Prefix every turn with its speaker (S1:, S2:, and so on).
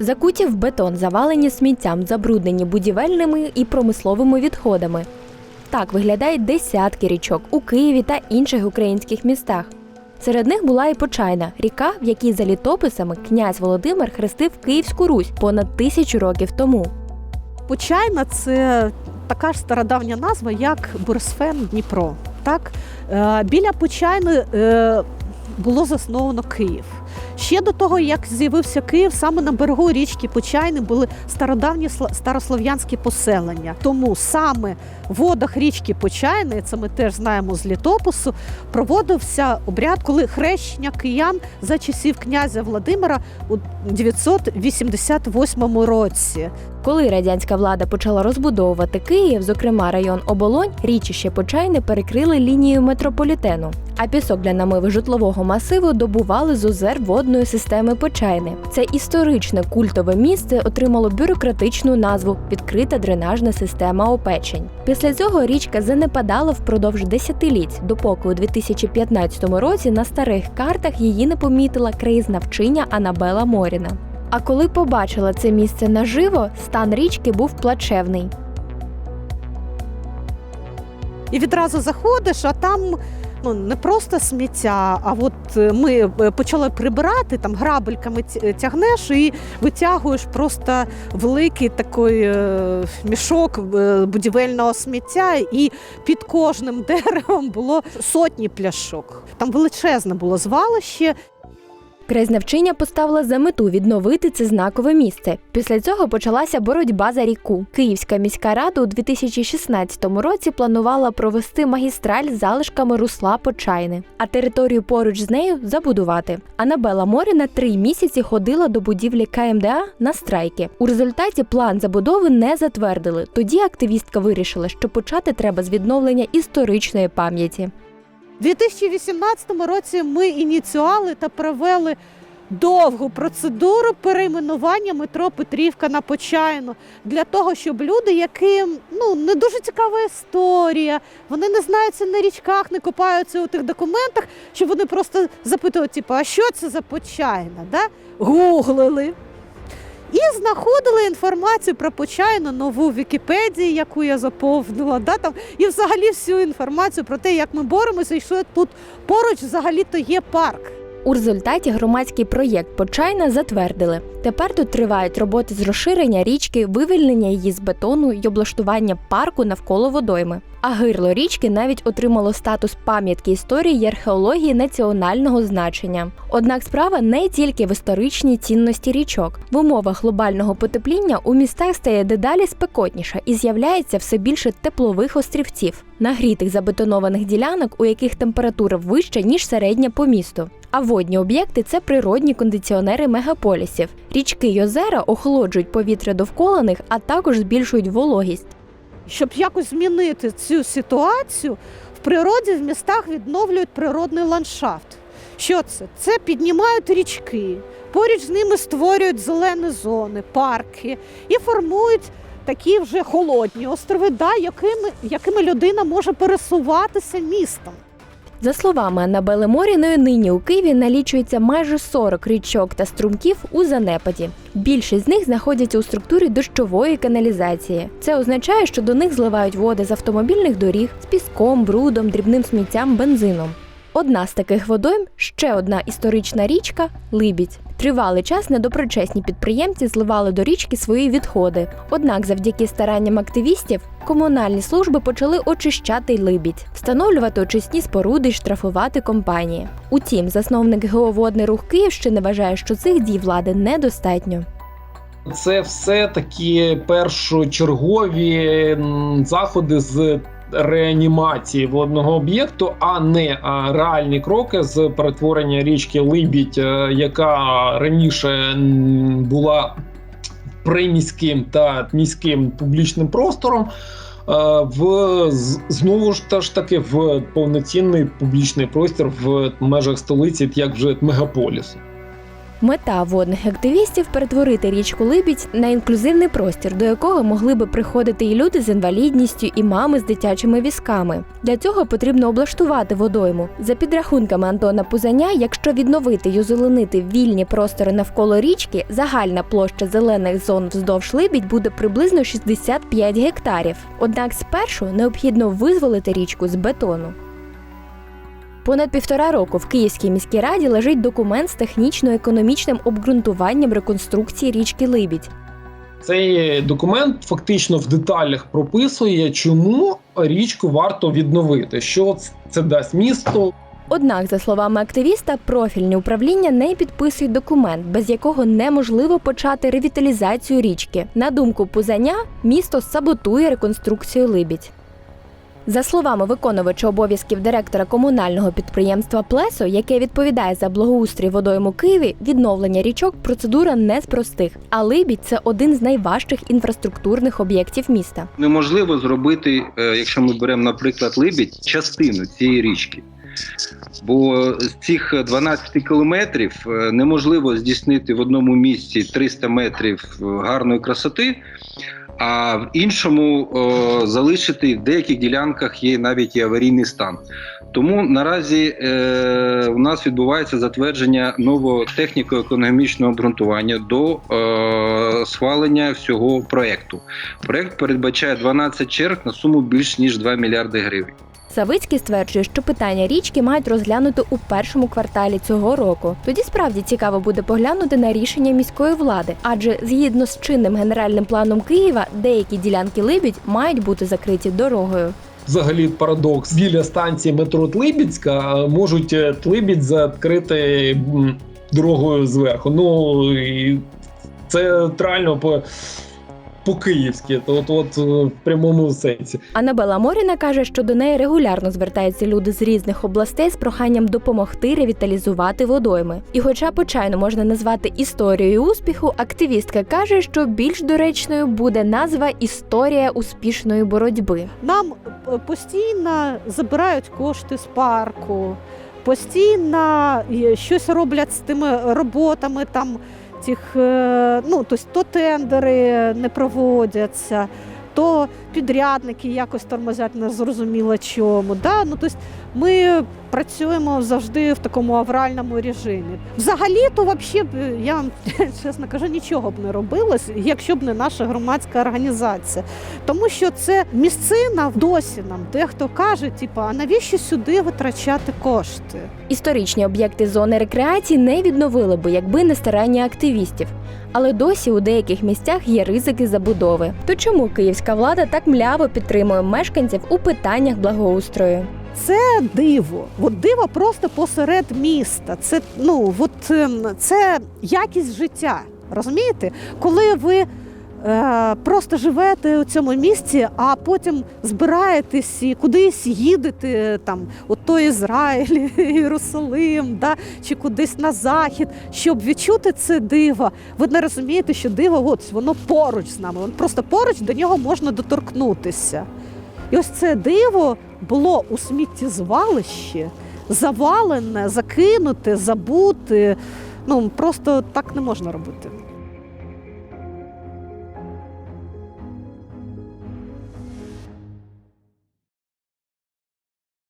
S1: Закуті в бетон, завалені сміттям, забруднені будівельними і промисловими відходами. Так виглядають десятки річок у Києві та інших українських містах. Серед них була і Почайна, ріка, в якій за літописами князь Володимир хрестив Київську Русь понад тисячу років тому.
S2: Почайна це така ж стародавня назва, як Борисфен Дніпро. Так? Е, біля Почайни е, було засновано Київ. Ще до того, як з'явився Київ, саме на берегу річки Почайни були стародавні старослов'янські поселення. Тому саме в водах річки Почайни, це ми теж знаємо з літопису, проводився обряд, коли хрещення киян за часів князя Владимира у 988 році.
S1: Коли радянська влада почала розбудовувати Київ, зокрема район Оболонь, річище Почайни перекрили лінією метрополітену, а пісок для намиви житлового масиву добували з озер водної системи Почайни. Це історичне культове місце отримало бюрократичну назву відкрита дренажна система Опечень. Після цього річка занепадала впродовж десятиліть, допоки у 2015 році на старих картах її не помітила краєзнавчиня Анабела Моріна. А коли побачила це місце наживо, стан річки був плачевний.
S2: І відразу заходиш, а там ну не просто сміття, а от е, ми е, почали прибирати там грабельками ті- тягнеш і витягуєш просто великий такий е, мішок е, будівельного сміття, і під кожним деревом було сотні пляшок. Там величезне було звалище.
S1: Краєзнавчиня поставила за мету відновити це знакове місце. Після цього почалася боротьба за ріку. Київська міська рада у 2016 році планувала провести магістраль з залишками русла Почайни, а територію поруч з нею забудувати. Анабела Моріна три місяці ходила до будівлі КМДА на страйки. У результаті план забудови не затвердили. Тоді активістка вирішила, що почати треба з відновлення історичної пам'яті.
S2: У 2018 році ми ініціювали та провели довгу процедуру перейменування метро Петрівка на Почайну для того, щоб люди, яким ну не дуже цікава історія, вони не знаються на річках, не копаються у тих документах, щоб вони просто запитували, типу, а що це за Почайна? Да? Гуглили. І знаходили інформацію про Почайну нову Вікіпедію, яку я заповнила, да, там, і взагалі всю інформацію про те, як ми боремося, і що тут поруч взагалі-то є парк.
S1: У результаті громадський проєкт Почайна затвердили. Тепер тут тривають роботи з розширення річки, вивільнення її з бетону й облаштування парку навколо водойми. А гирло річки навіть отримало статус пам'ятки історії й археології національного значення. Однак справа не тільки в історичній цінності річок. В умовах глобального потепління у містах стає дедалі спекотніше і з'являється все більше теплових острівців, нагрітих забетонованих ділянок, у яких температура вища ніж середня по місту. А водні об'єкти це природні кондиціонери мегаполісів. Річки й озера охолоджують повітря довкола них, а також збільшують вологість.
S2: Щоб якось змінити цю ситуацію, в природі в містах відновлюють природний ландшафт. Що це? Це піднімають річки, поруч з ними створюють зелені зони, парки і формують такі вже холодні острови, да, якими, якими людина може пересуватися містом.
S1: За словами Аннабели Моріної, нині у Києві налічується майже 40 річок та струмків у занепаді. Більшість з них знаходяться у структурі дощової каналізації. Це означає, що до них зливають води з автомобільних доріг з піском, брудом, дрібним сміттям, бензином. Одна з таких водойм ще одна історична річка Либідь. Тривалий час недоброчесні підприємці зливали до річки свої відходи. Однак, завдяки старанням активістів, комунальні служби почали очищати либідь, встановлювати очисні споруди й штрафувати компанії. Утім, засновник геоводний рух Київщини вважає, що цих дій влади недостатньо.
S3: Це все такі першочергові заходи з реанімації водного об'єкту, а не реальні кроки з перетворення річки Либідь, е, яка раніше була приміським та міським публічним простором. е, В знову ж та ж таки в повноцінний публічний простір в межах столиці, як вже мегаполісу.
S1: Мета водних активістів перетворити річку Либідь на інклюзивний простір, до якого могли би приходити і люди з інвалідністю, і мами з дитячими візками. Для цього потрібно облаштувати водойму. За підрахунками Антона Пузаня, якщо відновити й озеленити вільні простори навколо річки, загальна площа зелених зон вздовж Либідь буде приблизно 65 гектарів. Однак спершу необхідно визволити річку з бетону. Понад півтора року в Київській міській раді лежить документ з технічно-економічним обґрунтуванням реконструкції річки Либідь.
S3: Цей документ фактично в деталях прописує, чому річку варто відновити, що це дасть місту.
S1: Однак, за словами активіста, профільні управління не підписують документ, без якого неможливо почати ревіталізацію річки. На думку Пузаня, місто саботує реконструкцію Либідь. За словами виконувача обов'язків директора комунального підприємства Плесо, яке відповідає за благоустрій водойм у Києві, відновлення річок процедура не з простих. А Либідь це один з найважчих інфраструктурних об'єктів міста.
S4: неможливо зробити, е, якщо ми беремо, наприклад, Либідь, частину цієї річки. Бо з цих 12 кілометрів е, неможливо здійснити в одному місці 300 метрів е, гарної красоти, а в іншому е, залишити в деяких ділянках є навіть і аварійний стан. Тому наразі е, у нас відбувається затвердження нового техніко-економічного обґрунтування до е, схвалення всього проекту. Проект передбачає 12 черг на суму більш ніж 2 мільярди гривень.
S1: Савицький стверджує, що питання річки мають розглянути у першому кварталі цього року. Тоді справді цікаво буде поглянути на рішення міської влади, адже згідно з чинним генеральним планом Києва, деякі ділянки Либідь мають бути закриті дорогою.
S3: Взагалі парадокс біля станції метро Тлибідська можуть е, Тлибідь закрити дорогою зверху. Ну і це реально по, по-київськи, то от, от е, в прямому сенсі.
S1: Анабела Моріна каже, що до неї регулярно звертаються люди з різних областей з проханням допомогти ревіталізувати водойми. І, хоча почайно можна назвати історією успіху, активістка каже, що більш доречною буде назва Історія успішної боротьби.
S2: Нам е, постійно забирають кошти з парку, постійно е, щось роблять з тими роботами там. Тих, е, ну, тобто, то тендери не проводяться, то підрядники якось тормозять незрозуміло чому. Да? Ну, тобто, ми працюємо завжди в такому авральному режимі. Взагалі-то, вообще, б, я вам чесно кажу, нічого б не робилось, якщо б не наша громадська організація. Тому що це місцина досі нам дехто каже, типу, а навіщо сюди витрачати кошти?
S1: Історичні об'єкти зони рекреації не відновили би, якби не старання активістів. Але досі у деяких місцях є ризики забудови. То чому київська влада так мляво підтримує мешканців у питаннях благоустрою?
S2: Це диво. От диво просто посеред міста. Це ну от ем, це якість життя. Розумієте? Коли ви просто живете у цьому місці, а потім збираєтесь і кудись їдете, там, от то Ізраїль, Єрусалим, да, чи кудись на захід, щоб відчути це диво. Ви не розумієте, що диво от, воно поруч з нами. Воно просто поруч до нього можна доторкнутися. І ось це диво було у сміттєзвалищі, завалене, закинуте, забуте. Ну просто так не можна робити.